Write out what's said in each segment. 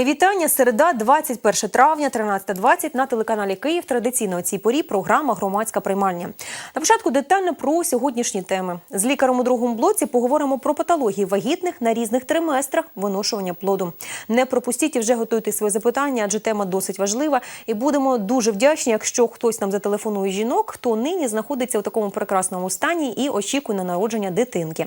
Мої вітання. Середа, 21 травня, 13.20 на телеканалі Київ. Традиційно о цій порі програма Громадська приймальня. На початку детально про сьогоднішні теми. З лікарем у другому блоці поговоримо про патології вагітних на різних триместрах виношування плоду. Не пропустіть і вже готуйте свої запитання, адже тема досить важлива. І будемо дуже вдячні, якщо хтось нам зателефонує жінок, хто нині знаходиться у такому прекрасному стані і очікує на народження дитинки.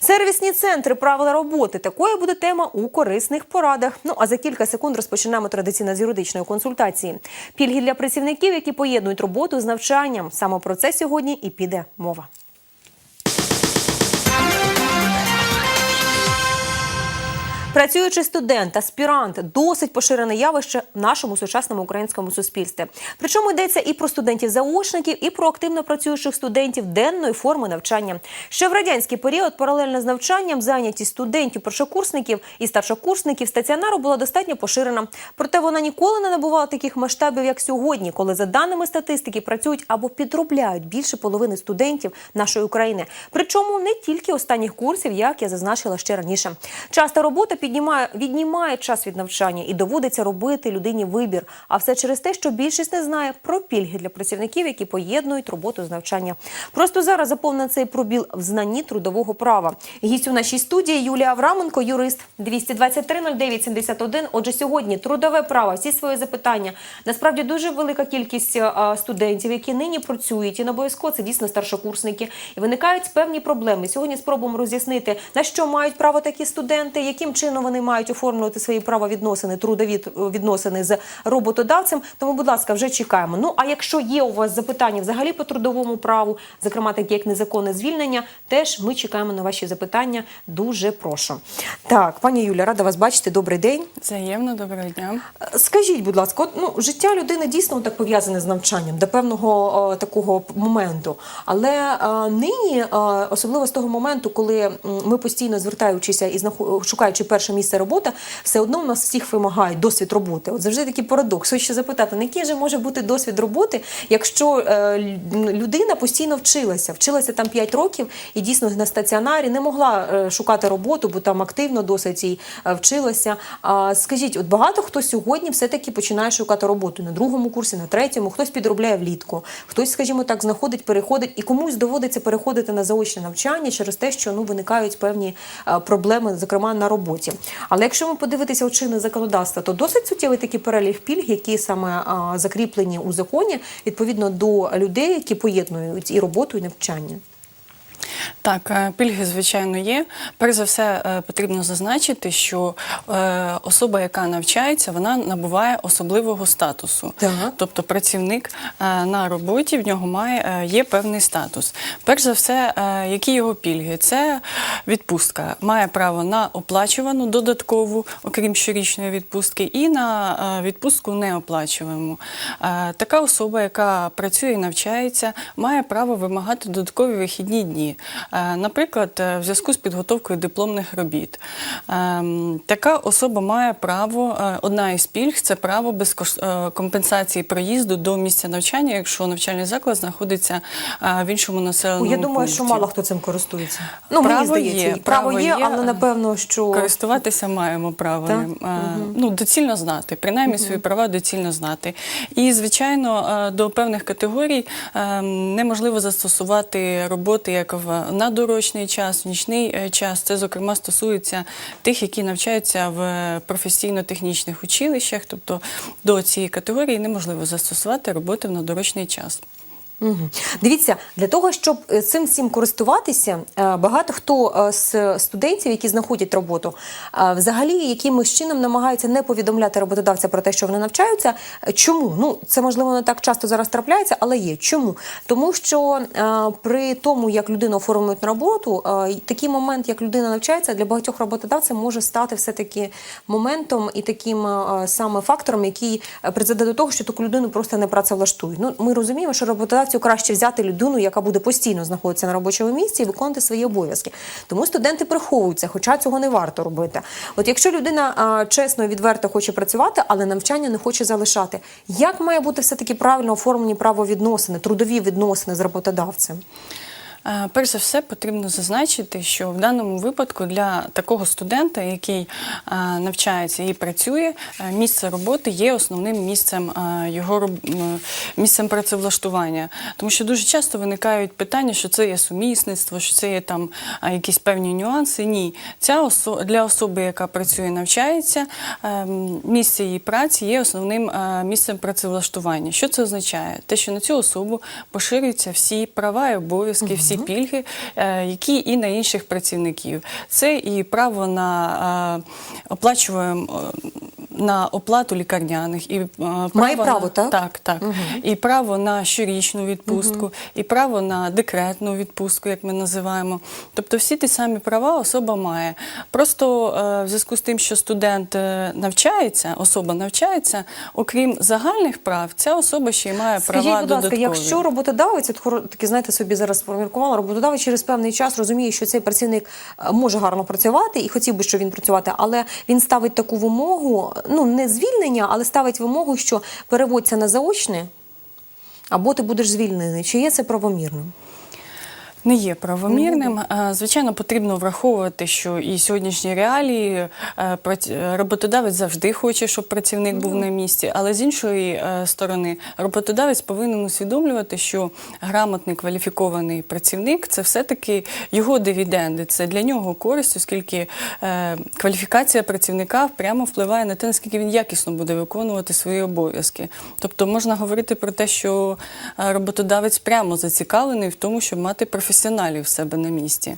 Сервісні центри, правила роботи. Такою буде тема у корисних порадах. Ну а за кілька секунд розпочинаємо традиційно з юридичної консультації. Пільги для працівників, які поєднують роботу з навчанням. Саме про це сьогодні і піде мова. Працюючий студент, аспірант досить поширене явище в нашому сучасному українському суспільстві. Причому йдеться і про студентів-заочників, і про активно працюючих студентів денної форми навчання. Ще в радянський період паралельно з навчанням зайнятість студентів, першокурсників і старшокурсників стаціонару була достатньо поширена. Проте вона ніколи не набувала таких масштабів, як сьогодні, коли за даними статистики працюють або підробляють більше половини студентів нашої України. Причому не тільки останніх курсів, як я зазначила ще раніше. Часто робота піднімає віднімає час від навчання і доводиться робити людині вибір. А все через те, що більшість не знає про пільги для працівників, які поєднують роботу з навчання. Просто зараз заповнений цей пробіл в знанні трудового права. Гість у нашій студії Юлія Авраменко, юрист 223 09 71. Отже, сьогодні трудове право, всі свої запитання. Насправді дуже велика кількість студентів, які нині працюють, і не обов'язково це дійсно старшокурсники. І виникають певні проблеми. Сьогодні спробуємо роз'яснити, на що мають право такі студенти, яким чином вони мають оформлювати свої правовідносини, трудові відносини з роботодавцем. Тому, будь ласка, вже чекаємо. Ну а якщо є у вас запитання взагалі по трудовому праву, зокрема такі як незаконне звільнення, теж ми чекаємо на ваші запитання. Дуже прошу. Так, пані Юля, рада вас бачити. Добрий день. Взаємно, доброго дня. Скажіть, будь ласка, от, ну, життя людини дійсно так пов'язане з навчанням до певного е, такого моменту. Але е, нині, е, особливо з того моменту, коли ми постійно звертаючися і шукаючи перше місце роботи, все одно у нас всіх вимагають досвід роботи. От завжди такий парадокс. Хочу запитати, на який же може бути досвід роботи, якщо е, людина постійно вчилася, вчилася там 5 років і дійсно на стаціонарі не могла е, шукати роботу, бо там активно досить і е, вчилася. А скажіть, от багато хто сьогодні все-таки починає шукати роботу на другому курсі, на третьому, хтось підробляє влітку, хтось, скажімо так, знаходить, переходить, і комусь доводиться переходити на заочне навчання через те, що ну виникають певні е, проблеми, зокрема на роботі. Але якщо ми подивитися чинне законодавства, то досить суттєвий такий перелік пільг, які саме закріплені у законі відповідно до людей, які поєднують і роботу, і навчання. Так, е, пільги, звичайно, є. Перш за все, е, потрібно зазначити, що е, особа, яка навчається, вона набуває особливого статусу. Так. Тобто працівник на роботі в нього має є певний статус. Перш за все, які його пільги? Це відпустка. Має право на оплачувану додаткову, окрім щорічної відпустки, і на відпустку неоплачувану. Така особа, яка працює і навчається, має право вимагати додаткові вихідні дні. Е, Наприклад, е, в зв'язку з підготовкою дипломних робіт. Ем, Така особа має право, е, одна із пільг це право е, компенсації проїзду до місця навчання, якщо навчальний заклад знаходиться е, в іншому населеному Я думаю, пункті. що мало хто цим користується. Ну, мені Право здається, є, право, є, є, але напевно, що Користуватися маємо право ним. Е, Ну, доцільно знати, принаймні свої права доцільно знати. І, звичайно, е, до певних категорій е, неможливо застосувати роботи як в надурочний час, в нічний е, час. Це, зокрема, стосується тих, які навчаються в професійно-технічних училищах. Тобто до цієї категорії неможливо застосувати роботи в надорочний час. Мгм. Дивіться, для того, щоб е, цим всім користуватися, е, багато хто е, з студентів, які знаходять роботу, взагалі якимось чином намагаються не повідомляти роботодавця про те, що вони навчаються. Чому? Ну це можливо не так часто зараз трапляється, але є. Чому? Тому що при тому, як людину оформлюють на роботу, такий момент, як людина навчається, для багатьох роботодавців може стати все таки моментом і таким саме фактором, який призведе до того, що таку людину просто не працевлаштують. Ну ми розуміємо, що роботодавцю краще взяти людину, яка буде постійно знаходитися на робочому місці і виконувати свої обов'язки. Тому студенти приховуються, хоча цього не варто робити. От якщо людина а, чесно і відверто хоче працювати, але навчання не хоче залишати, як має бути все таки правильно оформлені правовідносини, трудові відносини з роботодавцем? Е, Перш за все, потрібно зазначити, що в даному випадку для такого студента, який е, навчається і працює, е, місце роботи є основним місцем його місцем працевлаштування. Тому що дуже часто виникають питання, що це є сумісництво, що це є там якісь певні нюанси. Ні, ця осо- для особи, яка працює, навчається, місце її праці є основним місцем працевлаштування. Що це означає? Те, що на цю особу поширюються всі права і обов'язки, всі пільги, е, які і на інших працівників. Це і право на е, оплачуємо. На оплату лікарняних і е, право Має на- право, так? Так, так. І право на щорічну відпустку, і право на декретну відпустку, як ми називаємо. Тобто всі ті самі права особа має. Просто е, в зв'язку з тим, що студент е, навчається, особа навчається, окрім загальних прав, ця особа ще й має права Скажіть, будь ласка, додаткові. якщо роботодавець, от таки знаєте, собі зараз сформіркувала, роботодавець через певний час розуміє, що цей працівник може гарно працювати і хотів би, щоб він працювати, але він ставить таку вимогу, ну не звільнення, але ставить вимогу, що переводься на заочне, або ти будеш звільнений. Чи є це правомірним? Не є правомірним. Е, Звичайно, потрібно враховувати, що і сьогоднішні реалії е, роботодавець завжди хоче, щоб працівник був на місці. Але з іншої е, сторони, роботодавець повинен усвідомлювати, що грамотний кваліфікований працівник це все-таки його дивіденди. Це для нього користь, оскільки кваліфікація працівника прямо впливає на те, наскільки він якісно буде виконувати свої обов'язки. Тобто можна говорити про те, що роботодавець прямо зацікавлений в тому, щоб мати професіоналів в себе на місці.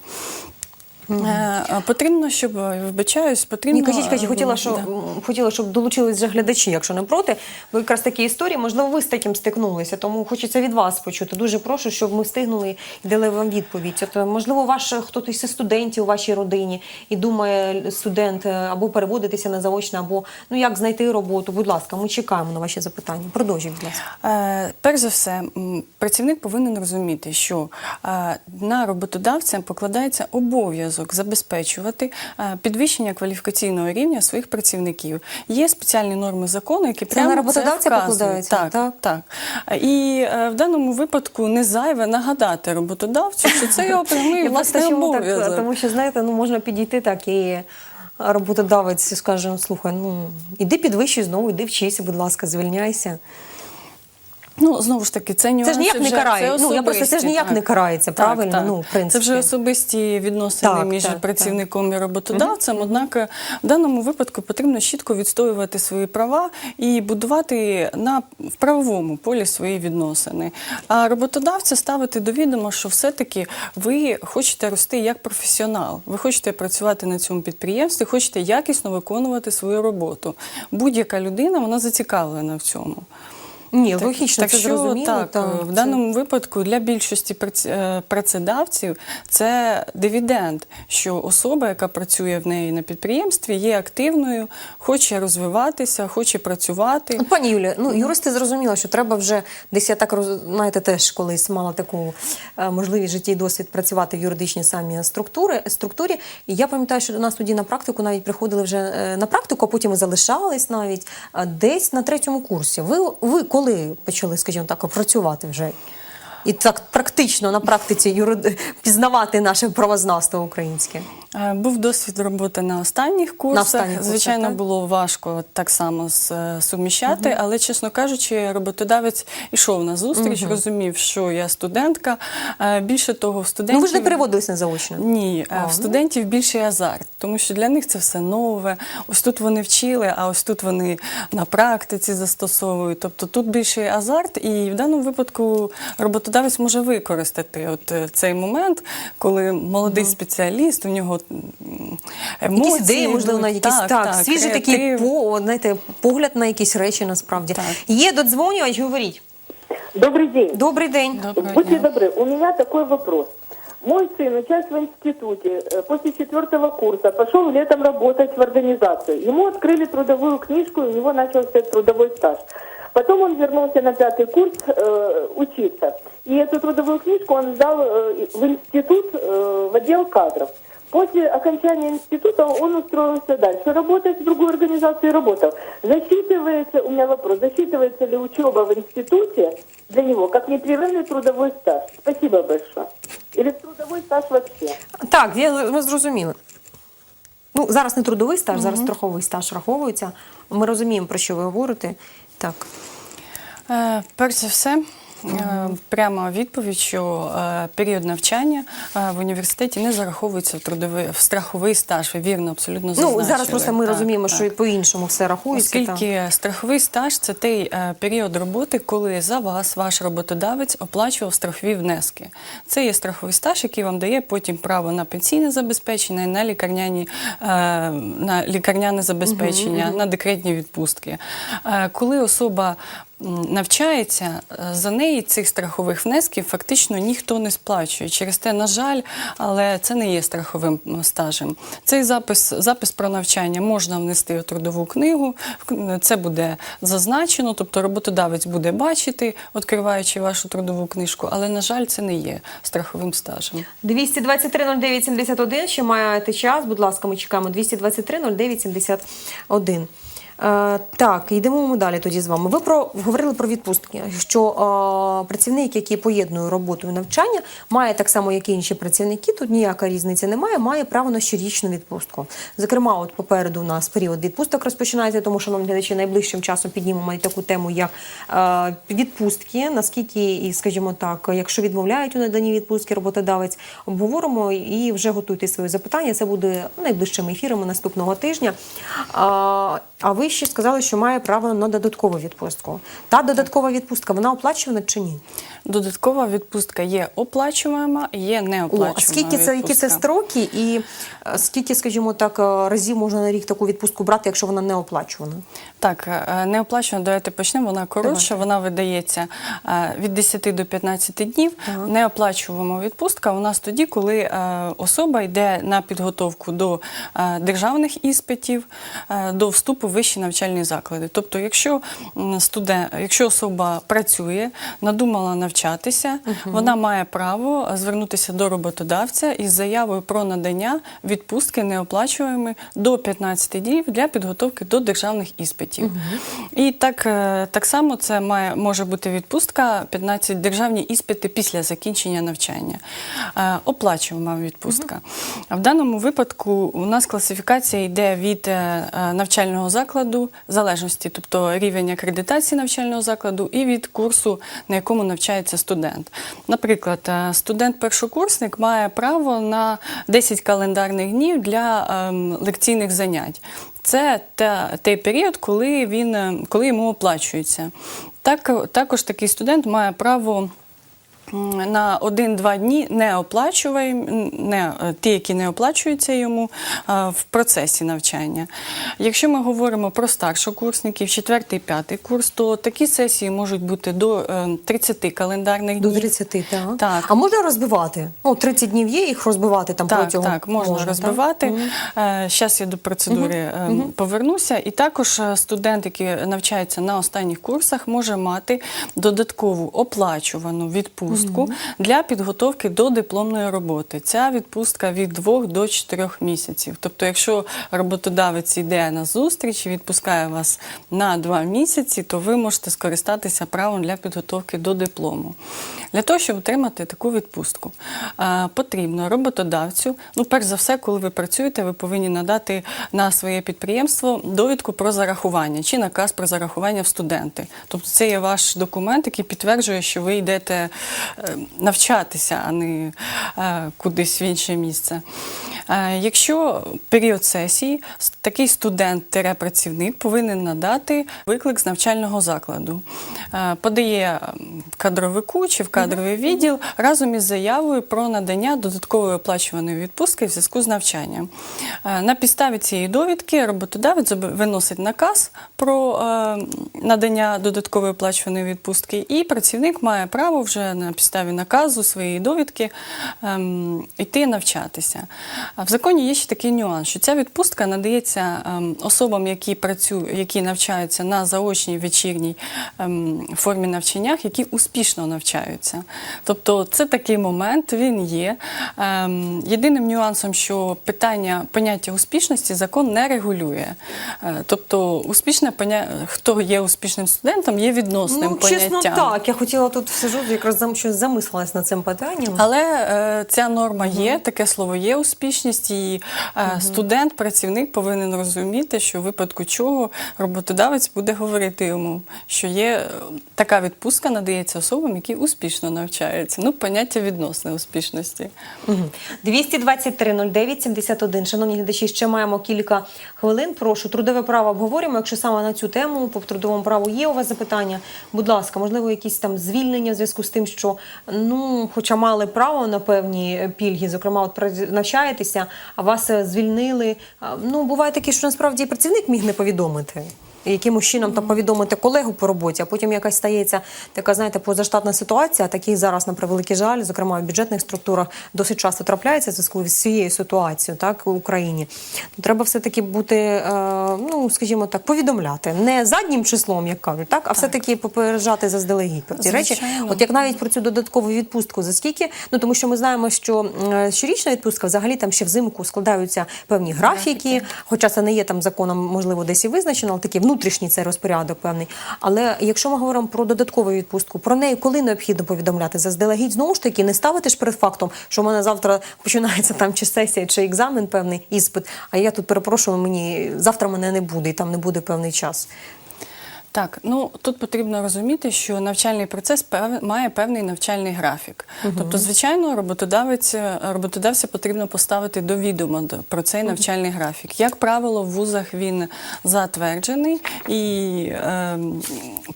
Е, Потрібно, щоб е, вибачаюсь, потрібно Ні, кажіть, кажіть, е, хотіла, що да. хотіла, щоб долучились глядачі, якщо не проти. Ви якраз такі історії, можливо, ви з таким стикнулися, тому хочеться від вас почути. Дуже прошу, щоб ми встигнули і дали вам відповідь. От, е, можливо, ваш е, хтось із студентів у вашій родині і думає студент е, або переводитися на заочне, або ну як знайти роботу. Будь ласка, ми чекаємо на ваші запитання. Продовжіть, будь ласка. Е, Перш за все, працівник повинен розуміти, що е, на роботодавця покладається обов'язок забезпечувати е, підвищення кваліфікаційного рівня своїх працівників. Є спеціальні норми закону, які Це прямо на роботодавця вказують. покладається, Так, так? так. І е, в даному випадку не зайве нагадати роботодавцю, що це його прямий власний так, обов'язок. тому що знаєте, ну можна підійти так і. Роботодавець скаже, «Ну, слухай, ну іди підвищуй знову, іди вчися, будь ласка, звільняйся. Ну, знову ж таки, це нюанси ж ніяк не вже- карає. це Ну, я просто- це ж особисті, ніяк так. не карається, правильно? Ну, в принципі. Це вже особисті відносини Так, між так, працівником і роботодавцем. Однак е, в даному випадку потрібно чітко відстоювати свої права і будувати на в правовому полі свої відносини. А роботодавця ставити до відома, що все-таки ви хочете рости як професіонал. Ви хочете працювати на цьому підприємстві, хочете якісно виконувати свою роботу. Будь-яка людина вона зацікавлена в цьому. Ні, логічно, так це що, зрозуміло. Так, так, в це- даному випадку для більшості е, працедавців це дивіденд, що особа, яка працює в неї на підприємстві, є активною, хоче розвиватися, хоче працювати. Ну, Пані Юлія, ну юристи зрозуміли, що треба вже десь я так роз- знаєте, теж колись мала таку е, можливість житті і досвід працювати в юридичній самі структури структурі. І я пам'ятаю, що до нас тоді на практику навіть приходили вже е, на практику, а потім і залишались навіть десь на третьому курсі. Ви ви коли почали, скажімо так, працювати вже? І так практично на практиці юрид... пізнавати наше правознавство українське. Е, Був досвід роботи на останніх курсах. останніх курсах, Звичайно, так? було важко так само е, суміщати, але, чесно кажучи, роботодавець ішов на зустріч, розумів, що я студентка. Е, Більше того, в студентів... Ну ви ж не переводились на заочно. Ні, А, в ну. студентів більший азарт, тому що для них це все нове. Ось тут вони вчили, а ось тут вони на практиці застосовують. Тобто тут більший азарт, і в даному випадку роботодавець може використати от цей момент, коли молодий спеціаліст, у нього м, емоції. Якісь ідеї, можливо, йдуть. на якісь так, свіжий такий креатив. по, знаєте, погляд на якісь речі насправді. Так. Є додзвонювач, говоріть. Добрый день. Добрий день. Доброго Будьте дня. добры, у меня такой вопрос. Мой сын, учась в институте, э, после четвертого курса пошел летом работать в организацию. Ему открыли трудовую книжку, и у него начался трудовой стаж. Потом он вернулся на пятый курс э, учиться. И эту трудовую книжку он сдал э, в институт, э, в отдел кадров. После окончания института он устроился дальше работать в другой организации, работал. Засчитывается, у меня вопрос, засчитывается ли учеба в институте для него как непрерывный трудовой стаж? Спасибо большое. Или трудовой стаж вообще? Так, я- ми зрозуміли. Ну, зараз не трудовий стаж, зараз страховий стаж раховується. Ми розуміємо, про що ви говорите. Так. Е, Перш за все, е, пряма відповідь, що е, період навчання е, в університеті не зараховується в трудовий в страховий стаж. Ви вірно, абсолютно Ну, зараз просто ми Так, розуміємо, так. що і по-іншому все рахується. Оскільки страховий стаж це той період роботи, коли за вас ваш роботодавець оплачував страхові внески. Це є страховий стаж, який вам дає потім право на пенсійне забезпечення, на лікарняні на лікарняне забезпечення, на декретні відпустки. Коли особа навчається, е, за неї цих страхових внесків фактично ніхто не сплачує. Через те, на жаль, але це не є страховим стажем. Цей запис, запис про навчання можна внести у трудову книгу. Це буде зазначено, тобто роботодавець буде бачити, відкриваючи вашу трудову книжку, але, на жаль, це не є страховим стажем. 223 09 71, ще маєте час, будь ласка, ми чекаємо. 223 09 71. Е, так, йдемо ми далі тоді з вами. Ви про говорили про відпустки, що е, працівник, який поєднує роботу і навчання, має так само, як і інші працівники. Тут ніяка різниця немає, має право на щорічну відпустку. Зокрема, от попереду у нас період відпусток розпочинається, тому, шановні глядачі, найближчим часом піднімемо і таку тему, як е, відпустки. Наскільки, і скажімо так, якщо відмовляють у наданні відпустки роботодавець, обговоримо і вже готуйте свої запитання. Це буде найближчими ефірами наступного тижня. А, а ви ще сказали, що має право на додаткову відпустку. Та додаткова відпустка вона оплачувана чи ні? Додаткова відпустка є оплачуваема, є О, неоплачуваема. а скільки це які це строки, і е, скільки, скажімо так, е, разів можна на рік таку відпустку брати, якщо вона не оплачувана? Так, е, неоплачувана, давайте почнемо. Вона коротша, вона видається від 10 до 15 днів. Неоплачувана відпустка у нас тоді, коли особа йде на підготовку до державних іспитів, до вступу вищі навчальні заклади. Тобто, якщо студент, якщо особа працює, надумала навчатися, вона має право звернутися до роботодавця із заявою про надання відпустки неоплачуваної до 15 днів для підготовки до державних іспитів. І так, е, так само це має може бути відпустка 15 державні іспити після закінчення навчання. Е, Оплачувана відпустка. А В даному випадку у нас класифікація йде від е, навчального закладу в залежності, тобто рівень акредитації навчального закладу і від курсу, на якому навчається студент. Наприклад, е, студент-першокурсник має право на 10 календарних днів для ем, лекційних занять. Це та, той період, коли він е, коли йому оплачується. Так, також такий студент має право. На один-два дні не оплачуваємо, не е, ті, які не оплачуються йому в процесі навчання. Якщо ми говоримо про старшокурсників, четвертий, п'ятий курс, то такі сесії можуть бути до е, 30 календарних До днів. 30, так? Так. А можна розбивати? Ну, 30 днів є, їх розбивати там Так, протягом? так, можна, так? розбивати. Зараз я до процедури е, повернуся. І також е, студент, який навчається на останніх курсах, може мати додаткову оплачувану відпустку для підготовки до дипломної роботи. Ця відпустка від 2 до 4 місяців. Тобто, якщо роботодавець йде на зустріч і відпускає вас на 2 місяці, то ви можете скористатися правом для підготовки до диплому. Для того, щоб отримати таку відпустку, потрібно роботодавцю, ну, перш за все, коли ви працюєте, ви повинні надати на своє підприємство довідку про зарахування чи наказ про зарахування в студенти. Тобто це є ваш документ, який підтверджує, що ви йдете е, навчатися, а не е, кудись в інше місце. Е, Якщо період сесії, такий студент-працівник повинен надати виклик з навчального закладу. Подає кадровику чи в кадровий відділ разом із заявою про надання додаткової оплачуваної відпустки в зв'язку з навчанням. Е, На підставі цієї довідки роботодавець виносить наказ про е, надання додаткової оплачуваної відпустки, і працівник має право вже на підставі наказу своєї довідки ем, йти навчатися. В законі є ще такий нюанс, що ця відпустка надається ем, особам, які працюють, які навчаються на заочній вечірній ем, формі навчаннях, які успішно навчаються. Тобто це такий момент, він є. Ем, єдиним нюансом, що питання поняття успішності закон не регулює. Е, тобто, успішне поня... хто є успішним студентом, є відносним Ну, поняттям. чесно, так. Я хотіла тут сижу, якраз щось замислилась над цим питанням. Але е, ця норма є, таке слово є успішність, і е, студент, працівник повинен розуміти, що в випадку чого роботодавець буде говорити йому, що є е, така відпустка надається особам, які успішно навчаються. Ну, поняття відносне успішності. Мгм. 223 09 71. Шановні глядачі, ще маємо кілька хвилин. Прошу, трудове право обговорюємо. Якщо саме на цю тему по трудовому праву є у вас запитання, будь ласка, можливо, якісь там звільнення в зв'язку з тим, що ну, хоча мали право на певні пільги, зокрема, от навчаєтеся, а вас е, звільнили. Ну, буває таке, що насправді працівник міг не повідомити. Якимось чином там повідомити колегу по роботі, а потім якась стається така, знаєте, позаштатна ситуація. Таких зараз на превеликий жаль, зокрема в бюджетних структурах, досить часто трапляється в зв'язку з цією ситуацією, так в Україні. То треба все таки бути, е, ну скажімо так, повідомляти не заднім числом, як кажуть, так, а все таки попереджати заздалегідь про ці речі. От як навіть про цю додаткову відпустку, за скільки? Ну тому що ми знаємо, що е, щорічна відпустка взагалі там ще взимку складаються певні графіки, хоча це не є там законом, можливо, десь і визначено, але такий внутрішній цей розпорядок певний. Але якщо ми говоримо про додаткову відпустку, про неї коли необхідно повідомляти заздалегідь, знову ж таки, не ставити ж перед фактом, що в мене завтра починається там чи сесія, чи екзамен, певний іспит. А я тут перепрошую, мені завтра мене не буде, і там не буде певний час. Так, ну тут потрібно розуміти, що навчальний процес пев- має певний навчальний графік. Тобто, звичайно, роботодавець роботодавця потрібно поставити до відома до- про цей навчальний графік. Як правило, в вузах він затверджений і ем,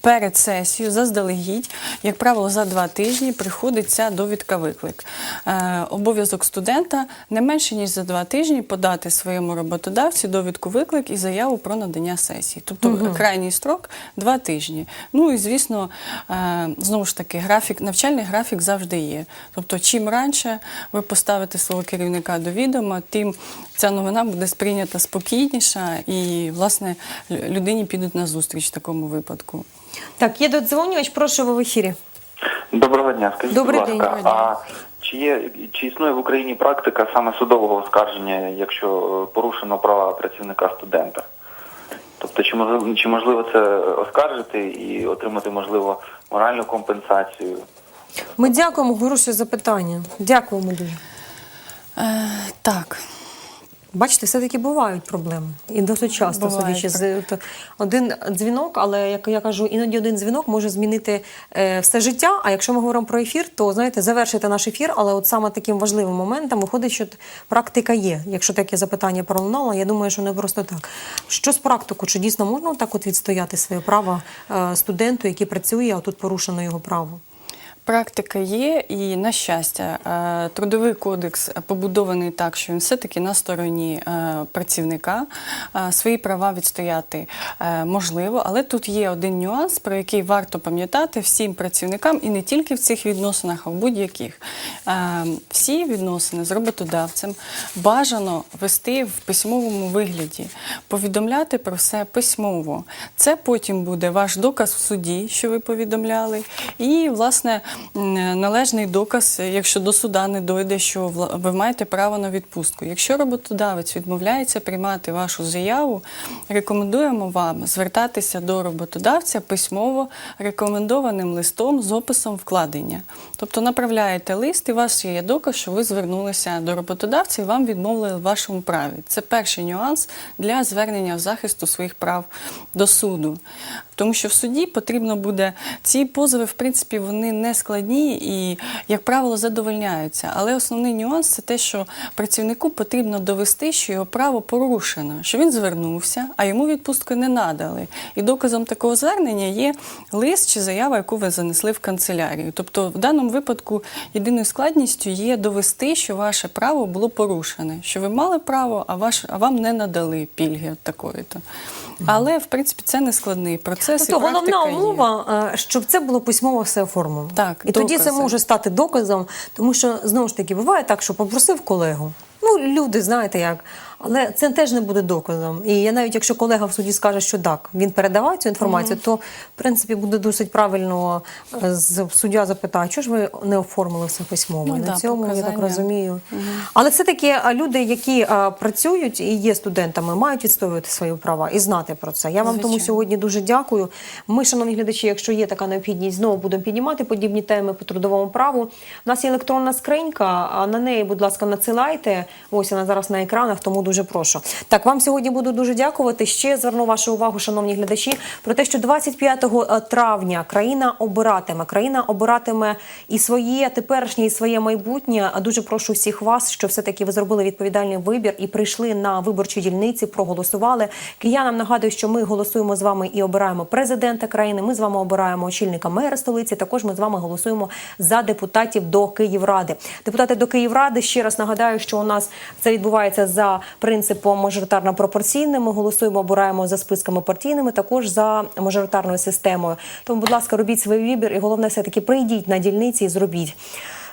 перед сесією заздалегідь, як правило, за два тижні приходить ця довідка виклик. Е, обов'язок студента не менше ніж за два тижні подати своєму роботодавцю довідку виклик і заяву про надання сесії. Тобто крайній строк два тижні. Ну і звісно, е, знову ж таки, графік, навчальний графік завжди є. Тобто, чим раніше ви поставите свого керівника до відома, тим ця новина буде сприйнята спокійніша, і власне людині підуть на зустріч в такому випадку. Так, є додзвонювач, прошу ви в ефірі. Доброго дня. Скажіть, Добрий будь ласка, день. а чи є чи існує в Україні практика саме судового оскарження, якщо е, порушено права працівника студента? Тобто, чи можливо, чи можливо це оскаржити і отримати можливо моральну компенсацію? Ми дякуємо, хороше запитання. Дякуємо дуже. Е, так. Бачите, все-таки бувають проблеми. І досить часто, Бувають. судячи з от, один дзвінок, але як я кажу, іноді один дзвінок може змінити е, все життя. А якщо ми говоримо про ефір, то знаєте, завершити наш ефір, але от саме таким важливим моментом виходить, що практика є. Якщо таке запитання пролунало, я думаю, що не просто так. Що з практику? Чи дійсно можна так от відстояти своє право е, студенту, який працює, а тут порушено його право? Практика є, і на щастя, е, трудовий кодекс побудований так, що він все-таки на стороні е, працівника Е, свої права відстояти можливо, але тут є один нюанс, про який варто пам'ятати всім працівникам, і не тільки в цих відносинах, а в будь-яких. Всі відносини з роботодавцем бажано вести в письмовому вигляді, повідомляти про все письмово. Це потім буде ваш доказ в суді, що ви повідомляли, і власне належний доказ, якщо до суда не дойде, що ви маєте право на відпустку. Якщо роботодавець відмовляється приймати вашу заяву, рекомендуємо вам звертатися до роботодавця письмово рекомендованим листом з описом вкладення. Тобто направляєте лист, і у вас є доказ, що ви звернулися до роботодавця і вам відмовили в вашому праві. Це перший нюанс для звернення в захисту своїх прав до суду. Тому що в суді потрібно буде ці позови, в принципі, вони не складні і, як правило, задовольняються. Але основний нюанс це те, що працівнику потрібно довести, що його право порушено, що він звернувся, а йому відпустку не надали. І доказом такого звернення є лист чи заява, яку ви занесли в канцелярію. Тобто, в даному випадку єдиною складністю є довести, що ваше право було порушене, що ви мали право, а ваш а вам не надали пільги от такої-то. Але в принципі це не складний процес. Тобто головна умова, є. щоб це було письмово все оформлено. Так, і тоді це може стати доказом, тому що знову ж таки буває так, що попросив колегу. Ну, люди, знаєте як. Але це теж не буде доказом. І я навіть якщо колега в суді скаже, що так, він передавав цю інформацію, то в принципі буде досить правильно е, з- суддя запитає, чого ж ви не оформили все письмово? Ну, На да, цьому я так показання. розумію. Але все таки люди, які а, працюють і є студентами, мають відстоювати свої права і знати про це. Я вам тому сьогодні дуже дякую. Ми, шановні глядачі, якщо є така необхідність, знову будемо піднімати подібні теми по трудовому праву. У нас є електронна скринька, а на неї, будь ласка, надсилайте. Ось вона зараз на екранах, тому дуже прошу. Так, вам сьогодні буду дуже дякувати. Ще зверну вашу увагу, шановні глядачі, про те, що 25 травня країна обиратиме. Країна обиратиме і своє теперішнє, і своє майбутнє. А дуже прошу всіх вас, що все-таки ви зробили відповідальний вибір і прийшли на виборчі дільниці, проголосували. Киянам нагадую, що ми голосуємо з вами і обираємо президента країни. Ми з вами обираємо очільника мера столиці. Також ми з вами голосуємо за депутатів до Київради. Депутати до Київради ще раз нагадаю, що у нас це відбувається за принципом мажоритарно пропорційним. Ми голосуємо, обираємо за списками партійними, також за мажоритарною системою. Тому, будь ласка, робіть свій вибір, і головне, все таки прийдіть на дільниці і зробіть.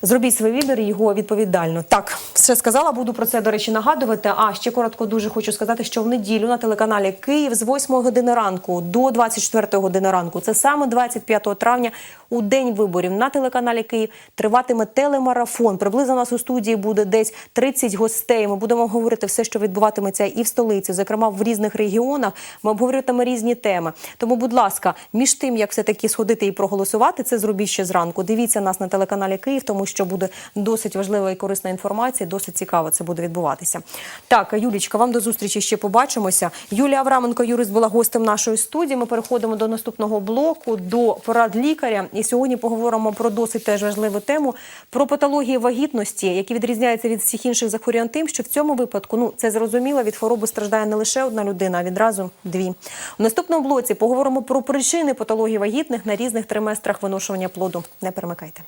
Зробіть свій вибір його відповідально. Так, все сказала, буду про це, до речі, нагадувати. А ще коротко дуже хочу сказати, що в неділю на телеканалі Київ з 8 години ранку до 24 години ранку, це саме 25 травня, у день виборів на телеканалі Київ триватиме телемарафон. Приблизно нас у студії буде десь 30 гостей. Ми будемо говорити все, що відбуватиметься і в столиці, зокрема в різних регіонах. Ми обговорюватиме різні теми. Тому, будь ласка, між тим, як все таки сходити і проголосувати, це зробіть ще зранку. Дивіться нас на телеканалі Київ, тому що буде досить важлива і корисна інформація. Досить цікаво це буде відбуватися. Так, Юлічка, вам до зустрічі ще побачимося. Юлія Авраменко, юрист, була гостем нашої студії. Ми переходимо до наступного блоку, до порад лікаря. І сьогодні поговоримо про досить теж важливу тему про патології вагітності, які відрізняються від всіх інших захворювань тим, що в цьому випадку ну це зрозуміло, від хвороби страждає не лише одна людина, а відразу дві. У наступному блоці поговоримо про причини патології вагітних на різних триместрах виношування плоду. Не перемикайте.